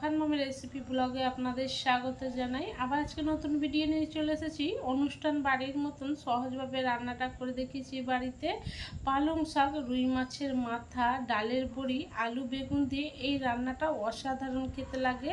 ফানমামি recipe ব্লগে আপনাদের স্বাগত জানাই। আবার আজকে নতুন ভিডিও নিয়ে চলে এসেছি। অনুষ্ঠান বাড়ির মতন সহজভাবে রান্নাটা করে দেখিয়েছি বাড়িতে। পালং শাক, রুই মাছের মাথা, ডালের বড়ি, আলু, বেগুন দিয়ে এই রান্নাটা অসাধারণ খেতে লাগে।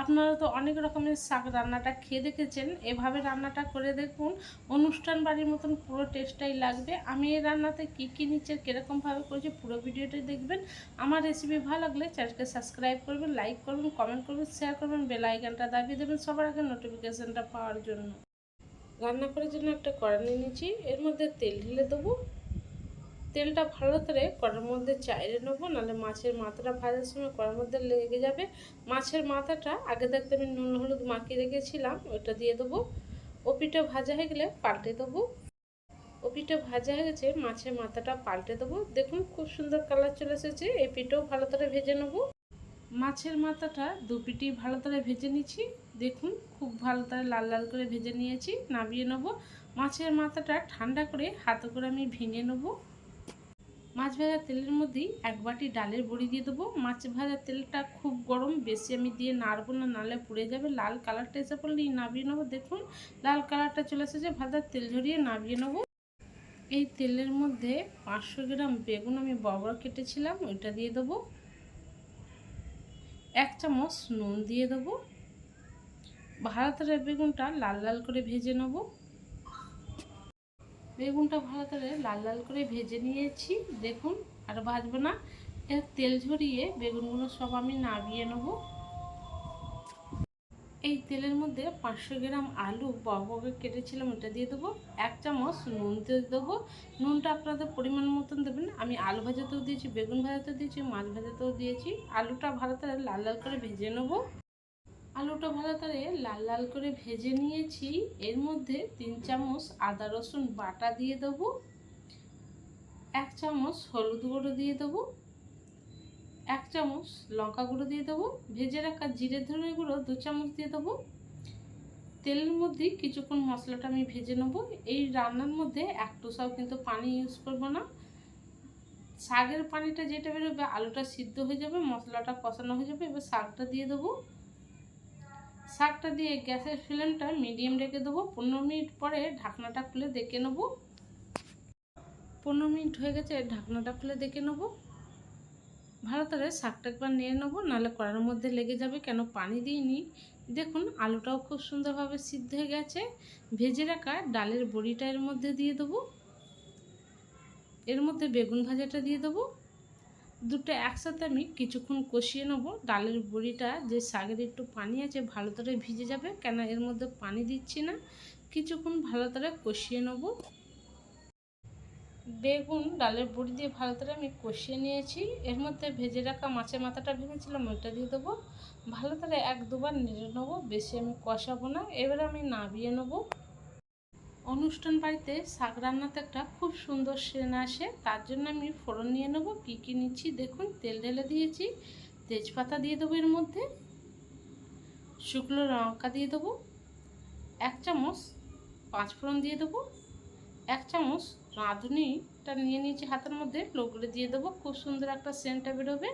আপনারা তো অনেক রকমের শাক রান্নাটা খেয়ে দেখেছেন। এভাবে রান্নাটা করে দেখুন। অনুষ্ঠান বাড়ির মতন পুরো টেস্টটাই লাগবে। আমি এই রান্নাতে কী কী নিচ্ছে কীরকমভাবে করেছি পুরো ভিডিওটা দেখবেন। আমার রেসিপি ভালো লাগলে চ্যানেলকে সাবস্ক্রাইব করবেন লাইক করবেন কমেন্ট করবেন শেয়ার করবেন বেল আইকনটা দাবিয়ে দেবেন, সবার আগে নোটিফিকেশানটা পাওয়ার জন্য। রান্না করার জন্য একটা কড়া নিয়ে নিয়েছি, এর মধ্যে তেল ঢেলে দেবো। তেলটা ভালো করে কড়ার মধ্যে চাইরে নেব, নাহলে মাছের মাথাটা ভাজার সময় কড়ার মধ্যে লেগে যাবে। মাছের মাথাটা, আগে থাকতে আমি নুন হলুদ মাখিয়ে রেখেছিলাম, ওটা দিয়ে দেবো। ওপিটা ভাজা হয়ে গেলে পাল্টে দেবো। ওপিটা ভাজা হয়ে গেছে, মাছের মাথাটা পাল্টে দেবো। দেখুন, খুব সুন্দর কালার চলে এসেছে, এই পিঠেও ভালো করে ভেজে নেব। মাছের মাথাটা দু পিটি ভালো করে ভেজে নিচ্ছি। দেখুন, খুব ভালো করে লাল লাল করে ভেজে নিয়েছি, নামিয়ে নেব। মাছের মাথাটা ঠান্ডা করে হাতে করে আমি ভেঙে নেব। মাছ ভাজার তেলের মধ্যেই এক বাটি ডালের বড়ি দিয়ে দেবো। মাছ ভাজার তেলটা খুব গরম, বেশি আমি দিয়ে নাড়বো না নালে পুড়ে যাবে। লাল কালারটা এসে পড়লেই নামিয়ে নেব। দেখুন, লাল কালারটা চলে এসেছে ভাজার তেল ঝরিয়ে নামিয়ে নেব। এই তেলের মধ্যে পাঁচশো গ্রাম বেগুন আমি বড় কেটেছিলাম, ওইটা দিয়ে দেবো। এক চামচ নুন দিয়ে দেবো। ভারতের বেগুনটা লাল লাল করে ভেজে নেব। বেগুনটা ভালো করে লাল লাল করে ভেজে নিয়েছি। দেখুন, আর ভাজবো না। তেল ঝরিয়ে বেগুনগুলো সব আমি নামিয়ে নেব। এই তেলের মধ্যে পাঁচশো গ্রাম আলু বড় কেটেছিলাম, ওটা দিয়ে দেবো। এক চামচ নুন দিয়ে দেবো। নুনটা আপনাদের পরিমাণ মতন দেবেন। আমি আলু ভাজাতেও দিয়েছি, বেগুন ভাজাতেও দিয়েছি, মাছ ভাজাতেও দিয়েছি। আলুটা ভালো করে লাল লাল করে ভেজে নেব। আলুটা ভালো করে লাল লাল করে ভেজে নিয়েছি। এর মধ্যে তিন চামচ আদা, রসুন বাটা দিয়ে দেবো। এক চামচ হলুদ গুঁড়ো দিয়ে দেবো। এক চামচ লঙ্কা গুঁড়ো দিয়ে দেবো। ভেজে রাখা জিরে ধনে গুঁড়ো দু চামচ দিয়ে দেবো। তেলের মধ্যে কিছুক্ষণ মশলাটা আমি ভেজে নেব। এই রান্নার মধ্যে একটু সব কিন্তু পানি ইউজ করব না। শাকের পানিটা যেটা বেরোবে আলুটা সিদ্ধ হয়ে যাবে, মশলাটা কষানো হয়ে যাবে। এবার শাকটা দিয়ে দেবো। শাকটা দিয়ে গ্যাসের ফ্লেমটা মিডিয়াম রেখে দেবো। পনেরো মিনিট পরে ঢাকনাটা খুলে দেখে নেব। পনেরো মিনিট হয়ে গেছে, ঢাকনাটা খুলে দেখে নেব। ভালো করে শাকটা একবার নিয়ে নেব, নাহলে কড়ার মধ্যে লেগে যাবে, কেন পানি দিইনি। দেখুন, আলুটাও খুব সুন্দরভাবে সিদ্ধ হয়ে গেছে। ভেজে রাখা ডালের বড়িটা এর মধ্যে দিয়ে দেবো। এর মধ্যে বেগুন ভাজাটা দিয়ে দেবো। দুটো একসাথে আমি কিছুক্ষণ কষিয়ে নেব। ডালের বড়িটা যে শাকের একটু পানি আছে ভালো করে ভিজে যাবে, কেন এর মধ্যে পানি দিচ্ছি না। কিছুক্ষণ ভালো করে কষিয়ে নেব। বেগুন, ডালের বড়ি দিয়ে ভালো করে আমি কষিয়ে নিয়েছি। এর মধ্যে ভেজে রাখা মাছের মাথাটা ভেঙেছিলাম, ওইটা দিয়ে দেবো। ভালো করে এক দুবার নেড়ে নেব, বেশি আমি কষাবো না। এবার আমি নাবিয়ে নেব। অনুষ্ঠান বাড়িতে শাক রান্নাতে একটা খুব সুন্দর সেন আসে, তার জন্য আমি ফোড়ন নিয়ে নেব। কী কী নিচ্ছি দেখুন, তেল ঢেলে দিয়েছি, তেজপাতা দিয়ে দেবো এর মধ্যে, শুকনো লঙ্কা দিয়ে দেবো, এক চামচ পাঁচফোড়ন দিয়ে দেবো, এক চামচ রাঁধুনিটা নিয়ে নিয়েছি হাতের মধ্যে লোকগুলো দিয়ে দেবো, খুব সুন্দর একটা সেন্টটা বেরোবে।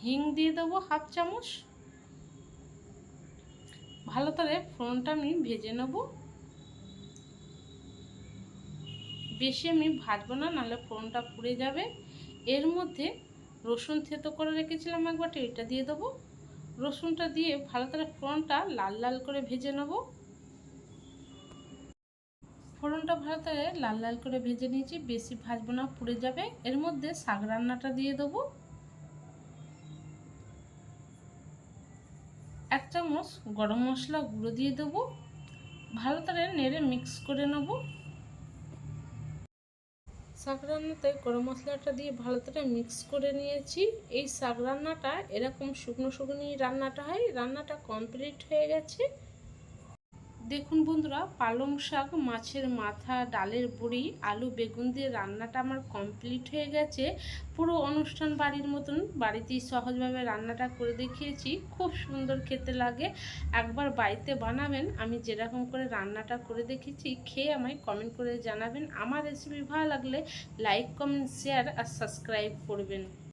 হিং দিয়ে দেবো হাফ চামচ। ভালো করে ফোড়নটা আমি ভেজে নেব। বেশি আমি ভাজবো না, নাহলে ফোড়নটা পুড়ে যাবে। এর মধ্যে রসুন থেতো করে রেখেছিলাম একবারটি এটা দিয়ে দেবো। রসুনটা দিয়ে ভালো করে ফোড়নটা লাল লাল করে ভেজে নেব। ফোড়নটা ভালো করে লাল লাল করে ভেজে নিয়েছি, বেশি ভাজবো না, পুড়ে যাবে। এর মধ্যে শাক রান্নাটা দিয়ে দেবো। এক চামচ গরম মশলা গুঁড়ো দিয়ে দেবো। ভালো করে নেড়ে মিক্স করে নেব। শাক রান্নাতে গরম মশলাটা দিয়ে ভালো করে মিক্স করে নিয়েছি। এই শাক রান্নাটা এরকম শুকনো শুকনো রান্নাটা হয়। রান্নাটা কমপ্লিট হয়ে গেছে। দেখুন বন্ধুরা, পালং শাক, মাছের মাথা, ডালের বড়ি, আলু, বেগুন দিয়ে রান্নাটা আমার কমপ্লিট হয়ে গেছে। পুরো অনুষ্ঠান বাড়ির মতন, বাড়িতেই সহজভাবে রান্নাটা করে দেখিয়েছি। খুব সুন্দর খেতে লাগে। একবার বাড়িতে বানাবেন, আমি যেরকম করে রান্নাটা করে দেখেছি খেয়ে আমায় কমেন্ট করে জানাবেন। আমার রেসিপি ভালো লাগলে লাইক কমেন্ট শেয়ার আর সাবস্ক্রাইব করবেন।